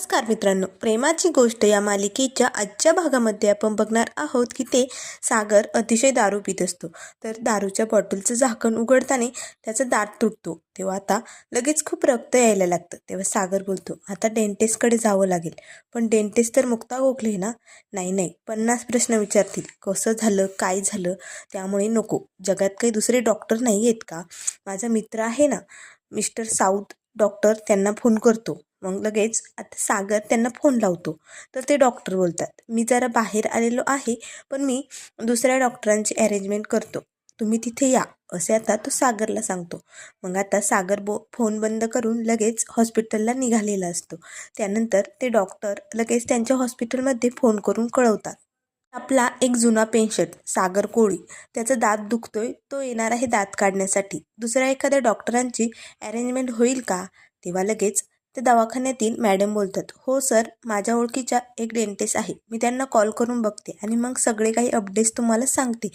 नमस्कार मित्रांनो. प्रेमाची गोष्ट या मालिकेच्या आजच्या भागामध्ये आपण बघणार आहोत की ते सागर अतिशय दारू पित असतो. तर दारूच्या बॉटलचं झाकण उघडताना त्याचा दात तुटतो. तेव्हा आता लगेच खूप रक्त यायला लागतं. तेव्हा सागर बोलतो आता डेंटिस्टकडे जावं लागेल. पण डेंटिस्ट तर मुक्ता गोखले ना? नाही नाही. पन्नास प्रश्न विचारतील. कसं झालं? काय झालं? त्यामुळे नको. जगात काही दुसरे डॉक्टर नाही आहेत का? माझा मित्र आहे ना मिस्टर साऊथ डॉक्टर त्यांना फोन करतो. मग लगेच आता सागर त्यांना फोन लावतो. तर ते डॉक्टर बोलतात मी जरा बाहेर आलेलो आहे पण मी दुसऱ्या डॉक्टरांची अरेंजमेंट करतो. तुम्ही तिथे या. असे आता तो सागरला सांगतो. मग आता सागर बो फोन बंद करून लगेच हॉस्पिटलला निघालेला असतो. त्यानंतर ते डॉक्टर लगेच त्यांच्या हॉस्पिटलमध्ये फोन करून कळवतात. आपला एक जुना पेशंट सागर कोळी त्याचा दात दुखतोय तो येणार आहे दात काढण्यासाठी. दुसऱ्या एखाद्या डॉक्टरांची अरेंजमेंट होईल का? तेव्हा लगेच ते दवाखान्यातील मॅडम बोलतात हो सर माझ्या ओळखीच्या एक डेंटिस्ट आहे. मी त्यांना कॉल करून बघते आणि मग सगळे काही अपडेट्स तुम्हाला सांगते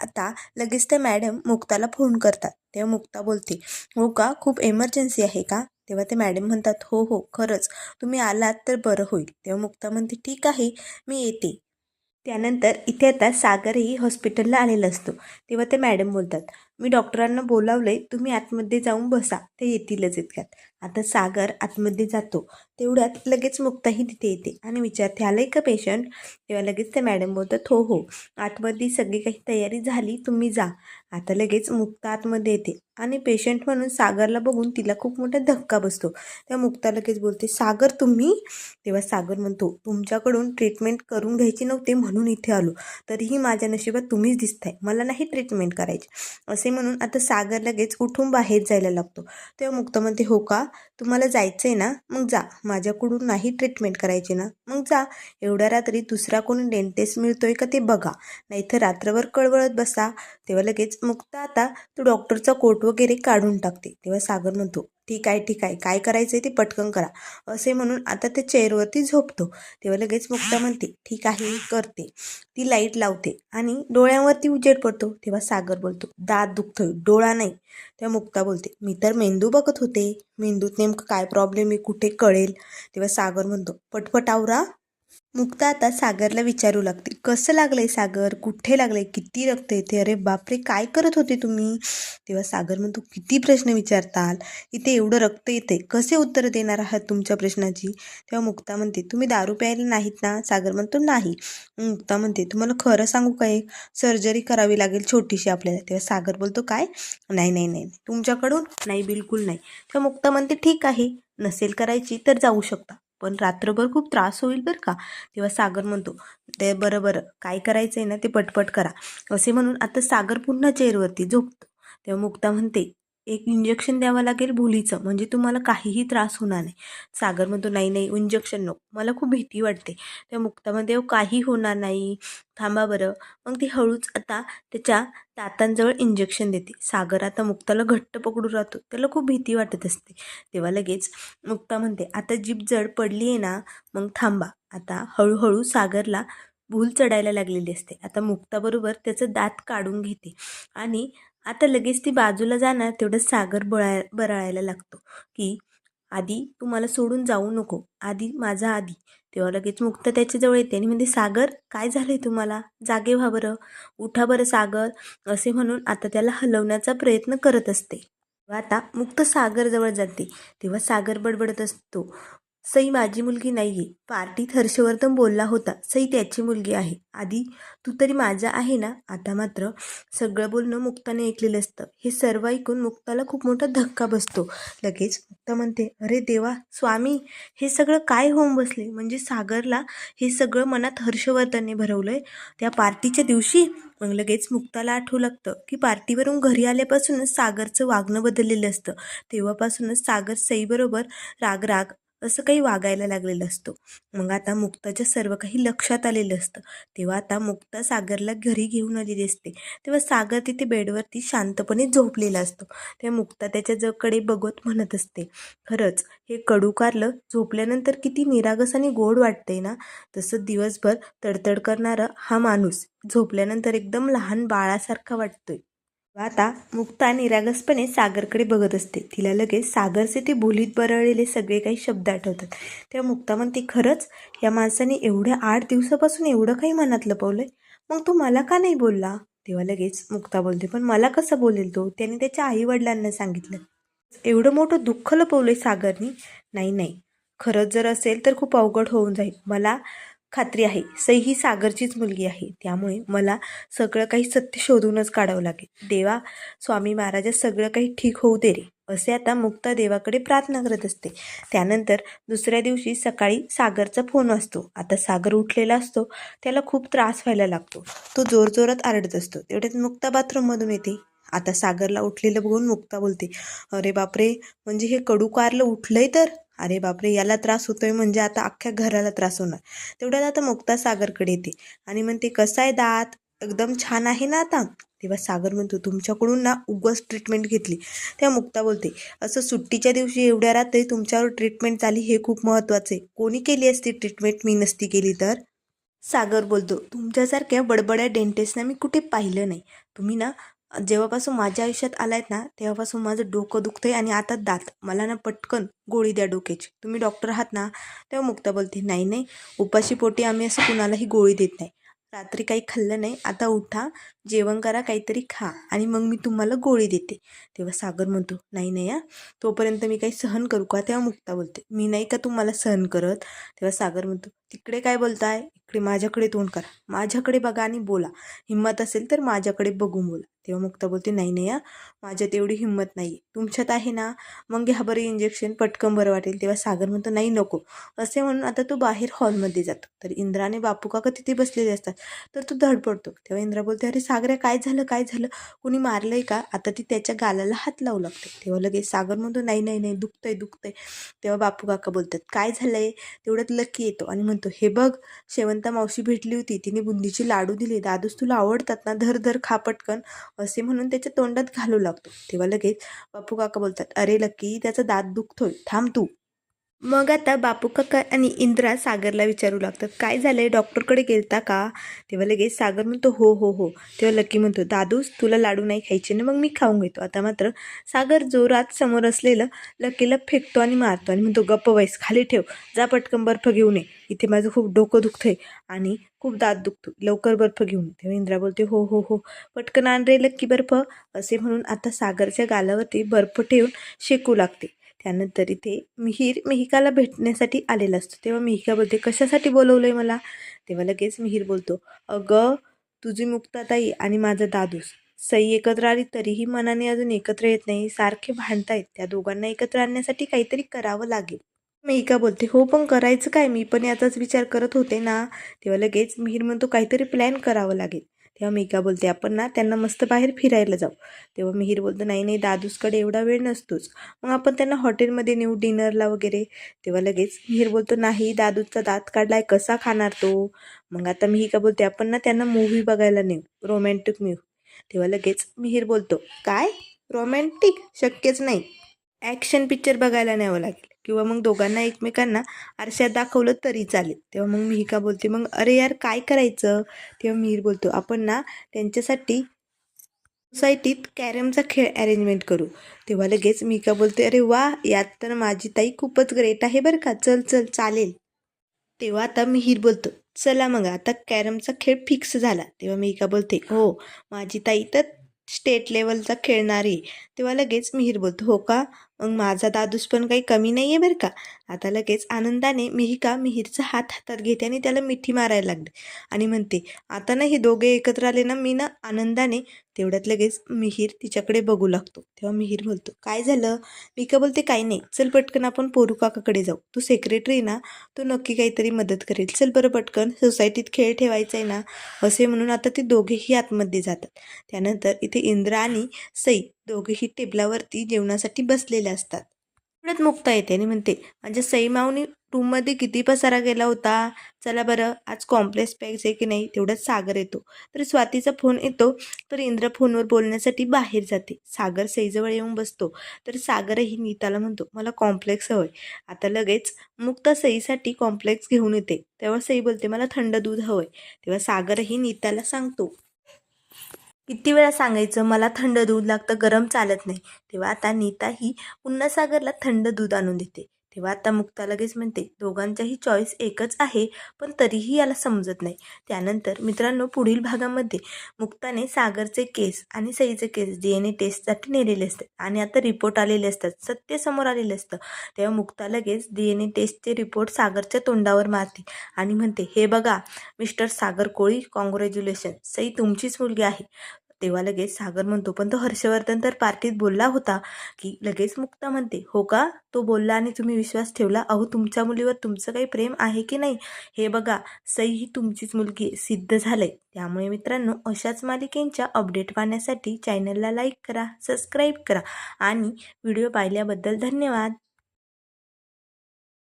आता लगेच त्या मॅडम मुक्ताला फोन करतात. तेव्हा मुक्ता बोलते हो का? खूप एमर्जन्सी आहे का? तेव्हा ते मॅडम म्हणतात हो हो खरंच. तुम्ही आलात तर बरं होईल. तेव्हा मुक्ता म्हणते ठीक आहे मी येते. त्यानंतर इथे आता सागरही हॉस्पिटलला आलेला असतो. तेव्हा ते मॅडम बोलतात मी डॉक्टरांना बोलावलं आहे तुम्ही आतमध्ये जाऊन बसा. ते येतीलच इतक्यात. आता सागर आतमध्ये जातो. तेवढ्यात लगेच मुक्ताही तिथे येते. आणि विचारते आलं का पेशंट तेव्हा लगेच ते मॅडम बोलतात हो हो. आतमध्ये सगळी काही तयारी झाली तुम्ही जा. आता लगेच मुक्ता आतमध्ये येते. आणि पेशंट म्हणून सागरला बघून तिला खूप मोठा धक्का बसतो. तेव्हा मुक्ता लगेच बोलते सागर तुम्ही? तेव्हा सागर म्हणतो तुमच्याकडून ट्रीटमेंट करून घ्यायची नव्हते म्हणून इथे आलो. तरीही माझ्या नशिबात तुम्हीच दिसताय. मला नाही ट्रीटमेंट करायची. असे म्हणून आता सागर लगेच उठून बाहेर जायला लागतो. तेव्हा मुक्ता म्हणते हो का? तुम्हाला जायचं आहे ना? मग जा. माझ्याकडून नाही ट्रीटमेंट करायची ना? मग जा. एवढ्या रात्री दुसरा कोणी डेंटिस्ट मिळतोय का ते बघा. नाहीतर रात्रभर कळवळत बसा. तेव्हा लगेच मुक्ता आता तो डॉक्टरचा कोट वगैरे काढून टाकते. तेव्हा सागर म्हणतो ठीक आहे ठीक आहे काय करायचं आहे ते पटकन करा. असे म्हणून आता ते चेअरवरती झोपतो. तेव्हा लगेच मुक्ता म्हणते ठीक आहे करते. ती लाइट लावते आणि डोळ्यांवरती उजेड पडतो. तेव्हा सागर बोलतो दात दुखतोय डोळा नाही. तेव्हा मुक्ता बोलते मी तर मेंदू बघत होते. मेंदूत नेमकं काय प्रॉब्लेम आहे कुठे कळेल? तेव्हा सागर म्हणतो पटपट आवरा मुक्ता आता सागरला विचारू लागते. कसं लागलंय सागर? कुठे लागलंय? किती रक्त येते अरे बापरे काय करत होते तुम्ही? तेव्हा सागर म्हणतो किती प्रश्न विचारताल? इथे एवढं रक्त येते कसे उत्तर देणार आहात तुमच्या प्रश्नाची? तेव्हा मुक्ता म्हणते तुम्ही दारू प्यायला नाहीत ना? सागर म्हणतो नाही. मुक्ता म्हणते तुम्हाला खरं सांगू काय सर्जरी करावी लागेल छोटीशी आपल्याला. तेव्हा सागर बोलतो काय? नाही नाही नाही. तुमच्याकडून? नाही बिलकुल नाही. तेव्हा मुक्ता म्हणते ठीक आहे. नसेल करायची तर जाऊ शकता. पण रात्रभर खूप त्रास होईल बरं का. तेव्हा सागर म्हणतो ते बरं बरं. काय करायचं आहे ना ते पटपट करा. असे म्हणून आता सागर पुन्हा चेअरवरती झोपतो. तेव्हा मुक्ता म्हणते एक इंजेक्शन द्यावं लागेल भुलीचं. म्हणजे तुम्हाला काहीही त्रास होणार नाही. सागर म्हणतो नाही नाही इंजेक्शन नको. मला खूप भीती वाटते. त्या मुक्तामध्ये काही होणार नाही. थांबा बरं. मग ती हळूच आता त्याच्या दातांजवळ इंजेक्शन देते. सागर आता मुक्ताला घट्ट पकडून राहतो. त्याला खूप भीती वाटत असते. तेव्हा लगेच मुक्ता म्हणते आता जीप जड पडली आहे ना मग थांबा. आता हळूहळू सागरला भूल चढायला लागलेली असते. आता मुक्ताबरोबर त्याचं दात काढून घेते. आणि आता लगेच ती बाजूला जाणार तेवढं सागर बळा बरळायला लागतो की आधी तू मला सोडून जाऊ नको. आधी माझा आधी तेव्हा लगेच मुक्त त्याच्याजवळ येते आणि म्हणते सागर काय झालं आहे तुम्हाला? जागे व्हा बरं. उठा बरं सागर. असे म्हणून आता त्याला हलवण्याचा प्रयत्न करत असते. आता मुक्त सागरजवळ जाते. तेव्हा सागर बडबडत असतो. सई माझी मुलगी नाही आहे पार्टीत हर्षवर्धन बोलला होता. सई त्याची मुलगी आहे. आधी तू तरी माझा आहे ना? आता मात्र सगळं बोलणं मुक्ताने ऐकलेलं असतं. हे सर्व ऐकून मुक्ताला खूप मोठा धक्का बसतो. लगेच मुक्ता म्हणते अरे देवा स्वामी हे सगळं काय होऊन बसले? म्हणजे सागरला हे सगळं मनात हर्षवर्धनने भरवलंय? त्या पार्टीच्या दिवशी? मग लगेच मुक्ताला आठवू लागतं की पार्टीवरून घरी आल्यापासूनच सागरचं वागणं बदललेलं असतं. तेव्हापासूनच सागर सईबरोबर राग राग असं काही वागायला लागलेलं असतो. मग आता मुक्ताच्या सर्व काही लक्षात आलेलं असतं. तेव्हा आता मुक्ता सागरला घरी घेऊन आलेली असते. तेव्हा सागर तिथे बेडवरती शांतपणे झोपलेला असतो. तेव्हा मुक्ता त्याच्या जकडे बघत म्हणत असते खरंच हे कडूकारलं झोपल्यानंतर किती निरागस आणि गोड वाटतंय ना? तसं दिवसभर तडतड करणारा हा माणूस झोपल्यानंतर एकदम लहान बाळासारखा वाटतोय. आता मुक्ता निरागसपणे सागरकडे बघत असते. तिला लगेच सागरचे ते बोलीत बरळलेले सगळे काही शब्द आठवतात. तेव्हा मुक्ता म्हणते खरंच? या माणसाने एवढ्या आठ दिवसापासून एवढं काही मनात लपवलंय? मग तू मला का नाही बोलला? तेव्हा लगेच मुक्ता बोलते पण मला कसं बोलेल तो? त्याने त्याच्या आई वडिलांना सांगितलं. एवढं मोठं दुःख लपवलंय सागरनी? नाही नाही. खरंच जर असेल तर खूप अवघड होऊन जाईल. मला खात्री आहे. सई ही सागरचीच मुलगी आहे. त्यामुळे मला सगळं काही सत्य शोधूनच काढावं लागेल. देवा स्वामी महाराजा सगळं काही ठीक होऊ दे रे असे आता मुक्ता देवाकडे प्रार्थना करत असते. त्यानंतर दुसऱ्या दिवशी सकाळी सागरचा फोन असतो आता सागर उठलेला असतो. त्याला खूप त्रास व्हायला लागतो. तो जोरजोरात आरडत असतो. तेवढ्यात मुक्ता बाथरूममधून येते. आता सागरला उठलेलं बघून मुक्ता बोलते अरे बापरे म्हणजे हे कडू कारलं उठलंय तर? अरे बापरे याला त्रास होतोय म्हणजे आता अख्ख्या घराला त्रास होणार. तेवढ्यात आता मुक्ता सागरकडे येते. आणि म्हणते कसं आहे दात? एकदम छान आहे ना आता? तेव्हा सागर म्हणतो तुमच्याकडून ना उगाच ट्रीटमेंट घेतली. तेव्हा मुक्ता बोलते असं सुट्टीच्या दिवशी एवढ्या रात्री तुमच्यावर ट्रीटमेंट झाली हे खूप महत्त्वाचं आहे. कोणी केली असती ट्रीटमेंट मी नसती केली तर? सागर बोलतो तुमच्यासारख्या बडबड्या डेंटिस्टना मी कुठे पाहिलं नाही. तुम्ही ना जेव्हापासून माझ्या आयुष्यात आलायत ना तेव्हापासून माझं डोकं दुखतं आहे आणि आता दात. मला ना पटकन गोळी द्या डोक्याची. तुम्ही डॉक्टर आहात ना तेव्हा मुक्ता बोलते नाही नाही उपाशी पोटी आम्ही असं कुणालाही गोळी देत नाही. रात्री काही खाल्लं नाही आता उठा जेवण करा काहीतरी खा आणि मग मी तुम्हाला गोळी देते. तेव्हा सागर म्हणतो नाही नाही हा तोपर्यंत मी काही सहन करू का? तेव्हा मुक्ता बोलते मी नाही का तुम्हाला सहन करत? तेव्हा सागर म्हणतो तिकडे काय बोलताय? इकडे माझ्याकडे तोंड करा. माझ्याकडे बघा आणि बोला. हिंमत असेल तर माझ्याकडे बघून बोला. तेव्हा मुक्ता बोलते नाही नाही या माझ्यात एवढी हिंमत नाही तुमच्यात आहे ना मग घ्या बरं इंजेक्शन पटकन बरं वाटेल. तेव्हा सागर म्हणतो नाही नको. असे म्हणून आता तो बाहेर हॉलमध्ये जातो. तर इंद्राने बापू काका तिथे बसलेले असतात. तर तो धडपडतो. तेव्हा इंद्रा बोलते अरे सागऱ्या काय झालं काय झालं? कुणी मारलंय का? आता ती त्याच्या गालाला हात लावू लागते. तेव्हा लगेच सागर म्हणतो नाही नाही नाही दुखतंय दुखतंय. तेव्हा बापू काका बोलतात काय झालंय? तेवढ्यात लकी येतो आणि म्हणतो हे बघ शेवंता मावशी भेटली होती. तिने बुंदीची लाडू दिले. दादूस तुला आवडतात ना? धर धर खा पटकन. असे म्हणून त्याच्या तोंडात घालू लागतो. तेव्हा लगेच बापू काका बोलतात अरे लकी त्याचा दात दुखतोय. थांब तू. मग आता बापू काका आणि इंद्रा सागरला विचारू लागतात. काय झालंय? डॉक्टरकडे गेलता का? तेव्हा लगेच सागर म्हणतो हो हो हो. तेव्हा लकी म्हणतो दादूस तुला लाडू नाही खायचे ना मग मी खाऊन घेतो. आता मात्र सागर जोरात समोर असलेलं लकीला फेकतो आणि मारतो आणि म्हणतो गप्प वैस खाली ठेव. जा पटकन बर्फ घेऊन ये. इथे माझं खूप डोकं दुखतंय आणि खूप दात दुखतो. लवकर बर्फ घेऊन तेव्हा इंद्रा बोलते हो हो हो. पटकन आण रे लक्की बर्फ. असे म्हणून आता सागरच्या गालावरती बर्फ ठेवून शेकू लागते. त्यानंतर इथे मिहीर मिहिकाला भेटण्यासाठी आलेला असतो. तेव्हा मिहिका बोलते कशासाठी बोलवलं आहे मला तेव्हा लगेच मिहीर बोलतो. अगं तुझी मुक्ताताई आणि माझा दादूस सई एकत्र आली तरीही मनाने अजून एकत्र येत नाही. सारखे भांडतायत. त्या दोघांना एकत्र आणण्यासाठी काहीतरी करावं लागेल. मिहिका बोलते हो पण करायचं काय? मी पण याचाच विचार करत होते ना. तेव्हा लगेच मिहीर म्हणतो काहीतरी प्लॅन करावं लागेल. तेव्हा मिका बोलते आपण ना त्यांना मस्त बाहेर फिरायला जाऊ. तेव्हा मिहीर बोलतो नाही नाही दादूसकडे एवढा वेळ नसतोच. मग आपण त्यांना हॉटेलमध्ये नेऊ डिनरला वगैरे. तेव्हा लगेच मिहीर बोलतो नाही दादूचा दात काढलाय कसा खाणार तो? मग आता मिहिका बोलते आपण ना त्यांना मूव्ही बघायला नेऊ रोमॅन्टिक मूव्ही तेव्हा लगेच मिहीर बोलतो काय? रोमॅन्टिक शक्यच नाही. ॲक्शन पिक्चर बघायला न्यावं लागेल. किंवा मग दोघांना एकमेकांना आरशात दाखवलं तरी चालेल. तेव्हा मग मिहिका बोलते मग अरे यार काय करायचं? तेव्हा मिहीर बोलतो आपण ना त्यांच्यासाठी सोसायटीत कॅरमचा खेळ अरेंजमेंट करू. तेव्हा लगेच मिका बोलते अरे वा यात तर माझी ताई खूपच ग्रेट आहे बरं का. चल चल चालेल. तेव्हा आता मिहीर बोलतो चला मग आता कॅरमचा खेळ फिक्स झाला. तेव्हा मिका बोलते हो माझी ताई तर स्टेट लेवलचा खेळणारी. तेव्हा लगेच मिहीर बोलतो हो का? मग माझा दादूस पण काही कमी नाही आहे बरं का. आता लगेच आनंदाने मिहिका मिहीरचा हात हातात घेते आणि त्याला मिठी मारायला लागते आणि म्हणते आता ना हे दोघे एकत्र आले ना मी ना आनंदाने तेवढ्यात लगेच मिहीर तिच्याकडे बघू लागतो. तेव्हा मिहीर बोलतो काय झालं? मिका बोलते काही नाही. चल पटकन आपण पोरू काकाकडे जाऊ. तू सेक्रेटरी ना तो नक्की काहीतरी मदत करेल. चल बरं पटकन. सोसायटीत खेळ ठेवायचा आहे ना असे म्हणून आता ते दोघेही आतमध्ये जातात. त्यानंतर इथे इंद्रा आणि सई दोघेही टेबलावरती जेवणासाठी बसलेले असतात. एवढ्यात मुक्ता येते आणि म्हणते म्हणजे सईमावनी रूममध्ये किती पसारा गेला होता? चला बरं आज कॉम्प्लेक्स पाहिजे की नाही तेवढ्यात सागर येतो. तर स्वातीचा फोन येतो तर इंद्र फोनवर बोलण्यासाठी बाहेर जाते. सागर सईजवळ येऊन बसतो. तर सागरही नीताला म्हणतो मला कॉम्प्लेक्स हवंय. आता लगेच मुक्ता सईसाठी कॉम्प्लेक्स घेऊन येते. तेव्हा सई बोलते मला थंड दूध हवंय. तेव्हा सागरही नीताला सांगतो. किती वेळा सांगायचं मला थंड दूध लागतं गरम चालत नाही. तेव्हा आता नीता ही पुन्हा सागरला थंड दूध आणून देते. तेव्हा आता मुक्ता लगेच म्हणते दोघांच्याही चॉईस एकच आहे पण तरीही याला समजत नाही. त्यानंतर मित्रांनो पुढील भागामध्ये मुक्ताने सागरचे केस आणि सईचे केस डी एन ए टेस्टसाठी नेलेले असतात आणि आता रिपोर्ट आलेले असतात सत्य समोर आलेले असतं. तेव्हा मुक्ता लगेच डी एन ए टेस्टचे रिपोर्ट सागरच्या तोंडावर मारते आणि म्हणते हे बघा मिस्टर सागर कोळी कॉंग्रॅच्युलेशन सई तुमचीच मुलगी आहे. तेव्हा लगेच सागर म्हणतो पण तो हर्षवर्धन तर पार्टीत बोलला होता की लगेच मुक्ता म्हणते हो का? तो बोलला आणि तुम्ही विश्वास ठेवला? अहो तुमच्या मुलीवर तुमचं काही प्रेम आहे की नाही? हे बघा सई ही तुमचीच मुलगी सिद्ध झालंय. त्यामुळे मित्रांनो अशाच मालिकेंच्या अपडेट पाहण्यासाठी चॅनलला लाईक करा सबस्क्राईब करा आणि व्हिडिओ पाहिल्याबद्दल धन्यवाद.